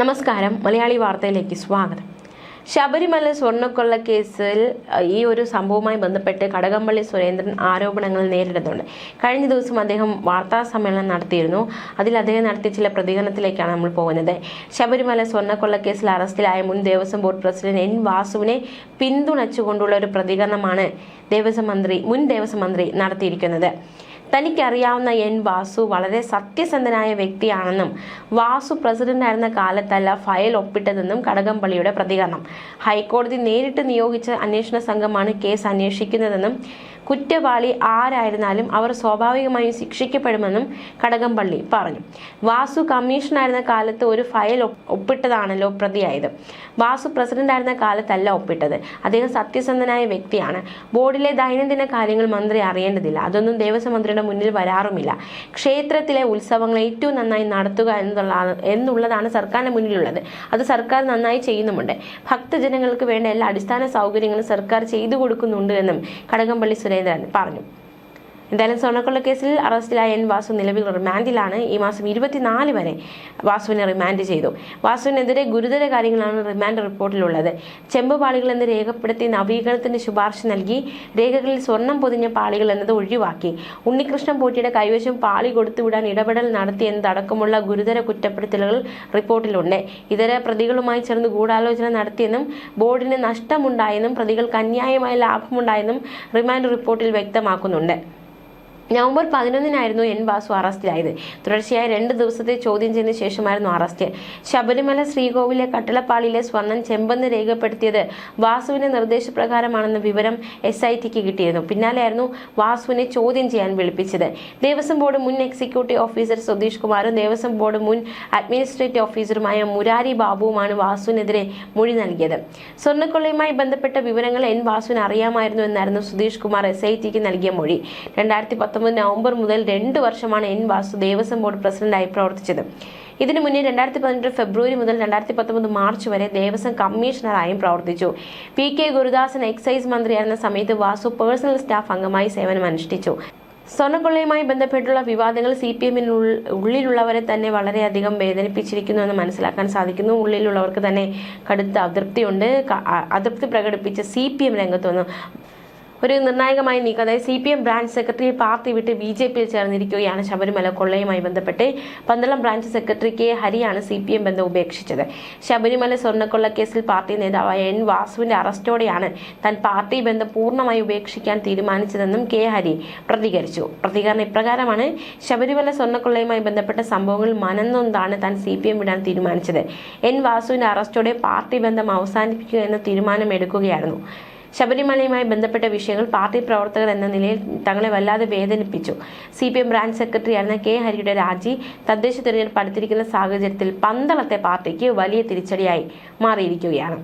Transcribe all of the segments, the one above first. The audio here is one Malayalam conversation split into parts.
നമസ്കാരം. മലയാളി വാർത്തയിലേക്ക് സ്വാഗതം. ശബരിമല സ്വർണക്കൊള്ള കേസിൽ ഈ ഒരു സംഭവവുമായി ബന്ധപ്പെട്ട് കടകംപള്ളി സുരേന്ദ്രൻ ആരോപണങ്ങൾ നേരിടുന്നുണ്ട്. കഴിഞ്ഞ ദിവസം അദ്ദേഹം വാർത്താ സമ്മേളനം നടത്തിയിരുന്നു. അതിൽ അദ്ദേഹം നടത്തിയ ചില പ്രതികരണത്തിലേക്കാണ് നമ്മൾ പോകുന്നത്. ശബരിമല സ്വർണക്കൊള്ള കേസിൽ അറസ്റ്റിലായ മുൻ ദേവസ്വം ബോർഡ് പ്രസിഡന്റ് എൻ വാസുവിനെ പിന്തുണച്ചുകൊണ്ടുള്ള ഒരു പ്രതികരണമാണ് ദേവസ്വം മന്ത്രി മുൻ ദേവസ്വം മന്ത്രി നടത്തിയിരിക്കുന്നത്. തനിക്കറിയാവുന്ന എൻ വാസു വളരെ സത്യസന്ധനായ വ്യക്തിയാണെന്നും വാസു പ്രസിഡന്റായിരുന്ന കാലത്തല്ല ഫയൽ ഒപ്പിട്ടതെന്നും കടകംപള്ളിയുടെ പ്രതികരണം. ഹൈക്കോടതി നേരിട്ട് നിയോഗിച്ച അന്വേഷണ സംഘമാണ് കേസ് അന്വേഷിക്കുന്നതെന്നും കുറ്റവാളി ആരായിരുന്നാലും അവർ സ്വാഭാവികമായും ശിക്ഷിക്കപ്പെടുമെന്നും കടകംപള്ളി പറഞ്ഞു. വാസു കമ്മീഷനായിരുന്ന കാലത്ത് ഒരു ഫയൽ ഒപ്പിട്ടതാണല്ലോ പ്രതിയായത്. വാസു പ്രസിഡന്റായിരുന്ന കാലത്തല്ല ഒപ്പിട്ടത്. അദ്ദേഹം സത്യസന്ധനായ വ്യക്തിയാണ്. ബോർഡിലെ ദൈനംദിന കാര്യങ്ങൾ മന്ത്രി അറിയേണ്ടതില്ല. അതൊന്നും ദേവസ്വം മന്ത്രിയുടെ മുന്നിൽ വരാറുമില്ല. ക്ഷേത്രത്തിലെ ഉത്സവങ്ങൾ ഏറ്റവും നന്നായി നടത്തുക എന്നുള്ളതാണ് എന്നുള്ളതാണ് സർക്കാരിന്റെ മുന്നിലുള്ളത്. അത് സർക്കാർ നന്നായി ചെയ്യുന്നുമുണ്ട്. ഭക്തജനങ്ങൾക്ക് വേണ്ട എല്ലാ അടിസ്ഥാന സൗകര്യങ്ങളും സർക്കാർ ചെയ്തു കൊടുക്കുന്നുണ്ട് എന്നും കടകംപള്ളി സുരേന്ദ്രൻ പറഞ്ഞു. എന്തായാലും സ്വർണക്കൊള്ള കേസിൽ അറസ്റ്റിലായ എൻ വാസു നിലവിൽ റിമാൻഡിലാണ്. ഈ മാസം ഇരുപത്തിനാല് വരെ വാസുവിനെ റിമാൻഡ് ചെയ്തു. വാസുവിനെതിരെ ഗുരുതര കാര്യങ്ങളാണ് റിമാൻഡ് റിപ്പോർട്ടിലുള്ളത്. ചെമ്പ് പാളികൾ എന്ന് രേഖപ്പെടുത്തി നവീകരണത്തിന് ശുപാർശ നൽകി രേഖകളിൽ സ്വർണം പൊതിഞ്ഞ പാളികൾ എന്നത് ഒഴിവാക്കി. ഉണ്ണികൃഷ്ണൻ പോറ്റിയുടെ കൈവശം പാളി കൊടുത്തുവിടാൻ ഇടപെടൽ നടത്തിയെന്നതടക്കമുള്ള ഗുരുതര കുറ്റപ്പെടുത്തലുകൾ റിപ്പോർട്ടിലുണ്ട്. ഇതര പ്രതികളുമായി ചേർന്ന് ഗൂഢാലോചന നടത്തിയെന്നും ബോർഡിന് നഷ്ടമുണ്ടായെന്നും പ്രതികൾക്ക് അന്യായമായ ലാഭമുണ്ടായെന്നും റിമാൻഡ് റിപ്പോർട്ടിൽ വ്യക്തമാക്കുന്നുണ്ട്. നവംബർ പതിനൊന്നിനായിരുന്നു എൻ വാസു അറസ്റ്റിലായത്. തുടർച്ചയായ രണ്ട് ദിവസത്തെ ചോദ്യം ചെയ്തതിനു ശേഷമായിരുന്നു അറസ്റ്റ്. ശബരിമല ശ്രീകോവിലെ കട്ടളപ്പാളിയിലെ സ്വർണം ചെമ്പെന്ന് രേഖപ്പെടുത്തിയത് വാസുവിന്റെ നിർദ്ദേശപ്രകാരമാണെന്ന വിവരം എസ് ഐ ടിക്ക് കിട്ടിയിരുന്നു. പിന്നാലെയായിരുന്നു വാസുവിനെ ചോദ്യം ചെയ്യാൻ വിളിപ്പിച്ചത്. ദേവസ്വം ബോർഡ് മുൻ എക്സിക്യൂട്ടീവ് ഓഫീസർ സുധീഷ് കുമാറും ദേവസ്വം ബോർഡ് മുൻ അഡ്മിനിസ്ട്രേറ്റീവ് ഓഫീസറുമായ മുരാരി ബാബുവുമാണ് വാസുവിനെതിരെ മൊഴി നൽകിയത്. സ്വർണക്കൊള്ളയുമായി ബന്ധപ്പെട്ട വിവരങ്ങൾ എൻ വാസുവിന് അറിയാമായിരുന്നു എന്നായിരുന്നു സുധീഷ് കുമാർ എസ് ഐ ടിക്ക് നൽകിയ മൊഴി. രണ്ടായിരത്തി പത്തൊമ്പത് നവംബർ മുതൽ രണ്ട് വർഷമാണ് എൻ വാസു ദേവസ്വം ബോർഡ് പ്രസിഡന്റായി പ്രവർത്തിച്ചത്. ഇതിനു മുന്നേ രണ്ടായിരത്തി പതിനെട്ട് ഫെബ്രുവരി മുതൽ രണ്ടായിരത്തി പത്തൊമ്പത് മാർച്ച് വരെ ദേവസ്വം കമ്മീഷണറായും പ്രവർത്തിച്ചു. പി കെ ഗുരുദാസൻ എക്സൈസ് മന്ത്രിയായിരുന്ന സമയത്ത് വാസു പേഴ്സണൽ സ്റ്റാഫ് അംഗമായി സേവനം അനുഷ്ഠിച്ചു. സ്വർണക്കൊള്ളയുമായി ബന്ധപ്പെട്ടുള്ള വിവാദങ്ങൾ സി പി എമ്മിന് ഉള്ളിലുള്ളവരെ തന്നെ വളരെയധികം വേദനിപ്പിച്ചിരിക്കുന്നു എന്ന് മനസ്സിലാക്കാൻ സാധിക്കുന്നു. ഉള്ളിലുള്ളവർക്ക് തന്നെ കടുത്ത അതൃപ്തിയുണ്ട്. അതൃപ്തി പ്രകടിപ്പിച്ച സി പി എം രംഗത്ത് വന്നു ഒരു നിർണായകമായ നീക്കം. അതായത് C P M branch secretary party വിട്ട് ബി ജെ പിയിൽ ചേർന്നിരിക്കുകയാണ് ശബരിമല കൊള്ളയുമായി ബന്ധപ്പെട്ട് പന്തളം ബ്രാഞ്ച് സെക്രട്ടറി കെ ഹരിയാണ് സി പി എം ബന്ധം ഉപേക്ഷിച്ചത്. ശബരിമല സ്വർണക്കൊള്ള കേസിൽ പാർട്ടി നേതാവായ എൻ വാസുവിന്റെ അറസ്റ്റോടെയാണ് താൻ പാർട്ടി ബന്ധം പൂർണമായി ഉപേക്ഷിക്കാൻ തീരുമാനിച്ചതെന്നും കെ ഹരി പ്രതികരിച്ചു. പ്രതികരണം ഇപ്രകാരമാണ് ശബരിമല സ്വർണക്കൊള്ളയുമായി ബന്ധപ്പെട്ട സംഭവങ്ങൾ മനന്നൊന്നാണ് താൻ സി പി എം വിടാൻ തീരുമാനിച്ചത്. എൻ വാസുവിന്റെ അറസ്റ്റോടെ പാർട്ടി ബന്ധം അവസാനിപ്പിക്കുക എന്ന തീരുമാനമെടുക്കുകയായിരുന്നു. ശബരിമലയുമായി ബന്ധപ്പെട്ട വിഷയങ്ങൾ പാർട്ടി പ്രവർത്തകർ എന്ന നിലയിൽ തങ്ങളെ വല്ലാതെ വേദനിപ്പിച്ചു. സി പി എം ബ്രാഞ്ച് സെക്രട്ടറിയായിരുന്ന കെ ഹരിയുടെ രാജി തദ്ദേശ തെരഞ്ഞെടുപ്പ് അടുത്തിരിക്കുന്ന സാഹചര്യത്തിൽ പന്തളത്തെ പാർട്ടിക്ക് വലിയ തിരിച്ചടിയായി മാറിയിരിക്കുകയാണ്.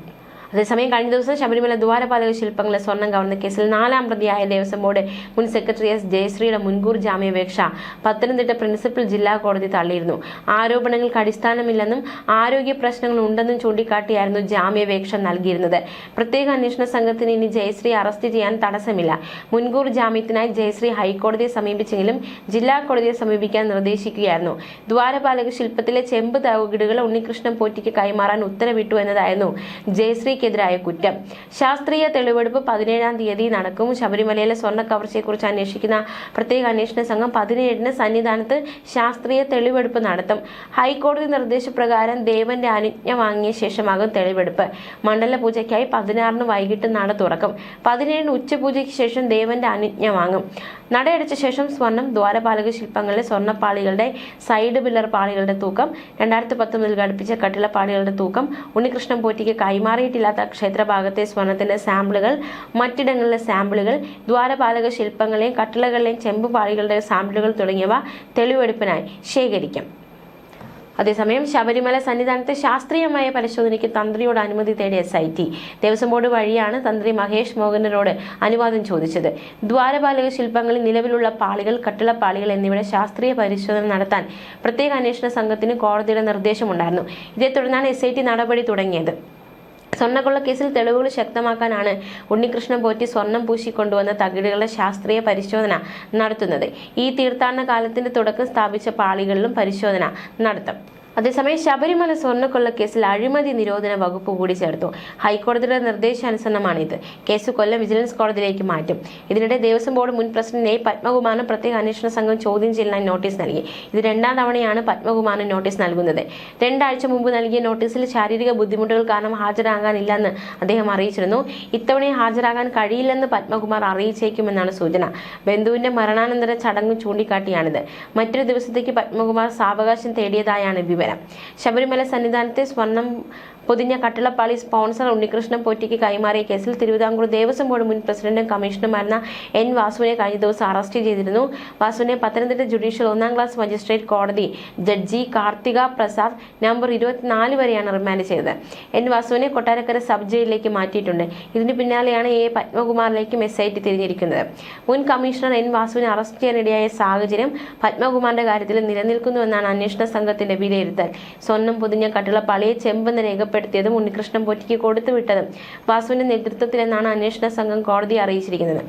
അതേസമയം കഴിഞ്ഞ ദിവസം ശബരിമല ദ്വാരപാലക ശില്പങ്ങളെ സ്വർണം കവർന്ന കേസിൽ നാലാം പ്രതിയായ ദേവസ്വം ബോർഡ് മുൻ സെക്രട്ടറി എസ് ജയശ്രീയുടെ മുൻകൂർ ജാമ്യാപേക്ഷ പത്തനംതിട്ട പ്രിൻസിപ്പൽ ജില്ലാ കോടതി തള്ളിയിരുന്നു. ആരോപണങ്ങൾക്ക് അടിസ്ഥാനമില്ലെന്നും ആരോഗ്യ പ്രശ്നങ്ങൾ ഉണ്ടെന്നും ചൂണ്ടിക്കാട്ടിയായിരുന്നു ജാമ്യാപേക്ഷ നൽകിയിരുന്നത്. പ്രത്യേക അന്വേഷണ സംഘത്തിന് ഇനി ജയശ്രീ അറസ്റ്റ് ചെയ്യാൻ തടസ്സമില്ല. മുൻകൂർ ജാമ്യത്തിനായി ജയശ്രീ ഹൈക്കോടതിയെ സമീപിച്ചെങ്കിലും ജില്ലാ കോടതിയെ സമീപിക്കാൻ നിർദ്ദേശിക്കുകയായിരുന്നു. ദ്വാരപാലക ശില്പത്തിലെ ചെമ്പ് തകിടുകൾ ഉണ്ണികൃഷ്ണൻ പോറ്റിക്ക് കൈമാറാൻ ഉത്തരവിട്ടു എന്നതായിരുന്നു ജയശ്രീക്കെതിരായ കുറ്റം. ശാസ്ത്രീയ തെളിവെടുപ്പ് പതിനേഴാം തീയതി നടക്കും. ശബരിമലയിലെ സ്വർണ കവർച്ചയെക്കുറിച്ച് അന്വേഷിക്കുന്ന പ്രത്യേക അന്വേഷണ സംഘം പതിനേഴിന് സന്നിധാനത്ത് ശാസ്ത്രീയ തെളിവെടുപ്പ് നടത്തും. ഹൈക്കോടതി നിർദ്ദേശപ്രകാരം ദേവന്റെ അനുജ്ഞ വാങ്ങിയ ശേഷമാകും തെളിവെടുപ്പ്. മണ്ഡല പൂജയ്ക്കായി പതിനാറിന് വൈകിട്ട് നട തുറക്കും. പതിനേഴിന് ഉച്ചപൂജയ്ക്ക് ശേഷം ദേവന്റെ അനുജ്ഞ വാങ്ങും. നടയടിച്ച ശേഷം സ്വർണം ദ്വാരപാലക ശില്പങ്ങളിലെ സ്വർണപ്പാളികളുടെ സൈഡ് പില്ലർ പാളികളുടെ തൂക്കം രണ്ടായിരത്തി പത്തൊമ്പതിൽ ഘടിപ്പിച്ച കട്ടിളപ്പാളികളുടെ തൂക്കം ഉണ്ണികൃഷ്ണൻ പോറ്റിക്ക് കൈമാറിയിട്ടില്ലാത്ത ക്ഷേത്രഭാഗത്തെ സ്വർണത്തിന്റെ സാമ്പിളുകൾ മറ്റിടങ്ങളിലെ സാമ്പിളുകൾ ദ്വാരപാലക ശില്പങ്ങളെയും കട്ടിളകളിലെയും ചെമ്പ് പാളികളുടെ സാമ്പിളുകൾ തുടങ്ങിയവ തെളിവെടുപ്പിനായി ശേഖരിക്കും. അതേസമയം ശബരിമല സന്നിധാനത്തെ ശാസ്ത്രീയമായ പരിശോധനയ്ക്ക് തന്ത്രിയോട് അനുമതി തേടിയ S I T Devaswom board വഴിയാണ് തന്ത്രി മഹേഷ് മോഹനരോട് അനുവാദം ചോദിച്ചത്. ദ്വാരപാലക ശില്പങ്ങളിൽ നിലവിലുള്ള പാളികൾ കട്ടിളപ്പാളികൾ എന്നിവയുടെ ശാസ്ത്രീയ പരിശോധന നടത്താൻ പ്രത്യേക അന്വേഷണ സംഘത്തിന് കോടതിയുടെ നിർദ്ദേശമുണ്ടായിരുന്നു. ഇതേ തുടർന്നാണ് എസ് നടപടി തുടങ്ങിയത്. സ്വർണക്കൊള്ള കേസിൽ തെളിവുകൾ ശക്തമാക്കാനാണ് ഉണ്ണികൃഷ്ണൻ പോറ്റി സ്വർണം പൂശിക്കൊണ്ടുവന്ന തകിടുകളുടെ ശാസ്ത്രീയ പരിശോധന നടത്തുന്നത്. ഈ തീർത്ഥാടന കാലത്തിന്റെ തുടക്കം സ്ഥാപിച്ച പാളികളിലും പരിശോധന നടത്തും. അതേസമയം ശബരിമല സ്വർണക്കൊള്ള കേസിൽ അഴിമതി നിരോധന വകുപ്പ് കൂടി ചേർത്തു. ഹൈക്കോടതിയുടെ നിർദ്ദേശാനുസരണമാണിത്. കേസ് കൊല്ലം വിജിലൻസ് കോടതിയിലേക്ക് മാറ്റും. ഇതിനിടെ ദേവസ്വം ബോർഡ് മുൻ പ്രസിഡന്റ് എ പത്മകുമാറിന് പ്രത്യേക അന്വേഷണ സംഘം ചോദ്യം ചെയ്യലിനായി നോട്ടീസ് നൽകി. ഇത് രണ്ടാം തവണയാണ് പത്മകുമാറിന് നോട്ടീസ് നൽകുന്നത്. രണ്ടാഴ്ച മുമ്പ് നൽകിയ നോട്ടീസിൽ ശാരീരിക ബുദ്ധിമുട്ടുകൾ കാരണം ഹാജരാകാനില്ലെന്ന് അദ്ദേഹം അറിയിച്ചിരുന്നു. ഇത്തവണ ഹാജരാകാൻ കഴിയില്ലെന്ന് പത്മകുമാർ അറിയിച്ചേക്കുമെന്നാണ് സൂചന. ബന്ധുവിന്റെ മരണാനന്തര ചടങ്ങ് ചൂണ്ടിക്കാട്ടിയാണിത്. മറ്റൊരു ദിവസത്തേക്ക് പത്മകുമാർ സാവകാശം തേടിയതായാണ് വിവരം. ശബരിമല സന്നിധാനത്തെ സ്വർണം പൊതിഞ്ഞ കട്ടിളപ്പാളി സ്പോൺസർ ഉണ്ണികൃഷ്ണൻ പോറ്റിക്ക് കൈമാറിയ കേസിൽ തിരുവിതാംകൂർ ദേവസ്വം ബോർഡ് മുൻ പ്രസിഡന്റും കമ്മീഷണറുമായിരുന്ന എൻ വാസുവിനെ കഴിഞ്ഞ ദിവസം അറസ്റ്റ് ചെയ്തിരുന്നു. വാസുവിനെ പത്തനംതിട്ട ജുഡീഷ്യൽ ഒന്നാം ക്ലാസ് മജിസ്ട്രേറ്റ് കോടതി ജഡ്ജി കാർത്തിക പ്രസാദ് നവംബർ ഇരുപത്തിനാല് വരെയാണ് റിമാൻഡ് ചെയ്തത്. എൻ വാസുവിനെ കൊട്ടാരക്കര സബ് ജയിലിലേക്ക് മാറ്റിയിട്ടുണ്ട്. ഇതിന് പിന്നാലെയാണ് എ പത്മകുമാറിലേക്കും എസ് ഐ ടി തിരിഞ്ഞിരിക്കുന്നത്. മുൻ കമ്മീഷണർ എൻ വാസുവിനെ അറസ്റ്റ് ചെയ്യാനിടയായ സാഹചര്യം പത്മകുമാറിന്റെ കാര്യത്തിൽ നിലനിൽക്കുന്നുവെന്നാണ് അന്വേഷണ സംഘത്തിന്റെ വിലയിരുത്തൽ. സ്വർണം പൊതിഞ്ഞ കട്ടിളപ്പാളിയെ ചെമ്പെന്ന് രേഖപ്പെടുത്തിയതും ഉണ്ണികൃഷ്ണൻ പൊറ്റിക്ക് കൊടുത്തുവിട്ടതും വാസുവിന്റെ നേതൃത്വത്തിലെന്നാണ് അന്വേഷണ സംഘം കോടതിയെ അറിയിച്ചിരിക്കുന്നത്.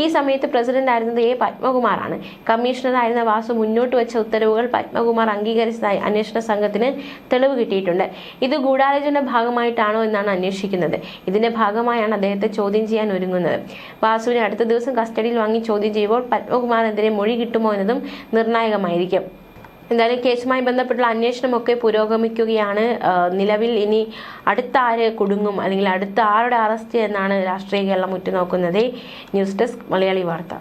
ഈ സമയത്ത് പ്രസിഡന്റ് ആയിരുന്നത് എ പത്മകുമാറാണ്. കമ്മീഷണറായിരുന്ന വാസു മുന്നോട്ട് വെച്ച ഉത്തരവുകൾ പത്മകുമാർ അംഗീകരിച്ചതായി അന്വേഷണ സംഘത്തിന് തെളിവ് കിട്ടിയിട്ടുണ്ട്. ഇത് ഗൂഢാലോചന ഭാഗമായിട്ടാണോ എന്നാണ് അന്വേഷിക്കുന്നത്. ഇതിന്റെ ഭാഗമായാണ് അദ്ദേഹത്തെ ചോദ്യം ചെയ്യാൻ ഒരുങ്ങുന്നത്. വാസുവിനെ അടുത്ത ദിവസം കസ്റ്റഡിയിൽ വാങ്ങി ചോദ്യം ചെയ്യുമ്പോൾ പത്മകുമാറിനെതിരെ മൊഴി കിട്ടുമോ എന്നതും നിർണായകമായിരിക്കും. എന്തായാലും കേസുമായി ബന്ധപ്പെട്ടുള്ള അന്വേഷണമൊക്കെ പുരോഗമിക്കുകയാണ്. നിലവിൽ ഇനി അടുത്ത ആര് കുടുങ്ങും അല്ലെങ്കിൽ അടുത്ത ആരുടെ അറസ്റ്റ് എന്നാണ് രാഷ്ട്രീയ കേരളം ഉറ്റുനോക്കുന്നത്. ന്യൂസ് ഡെസ്ക് മലയാളി വാർത്ത.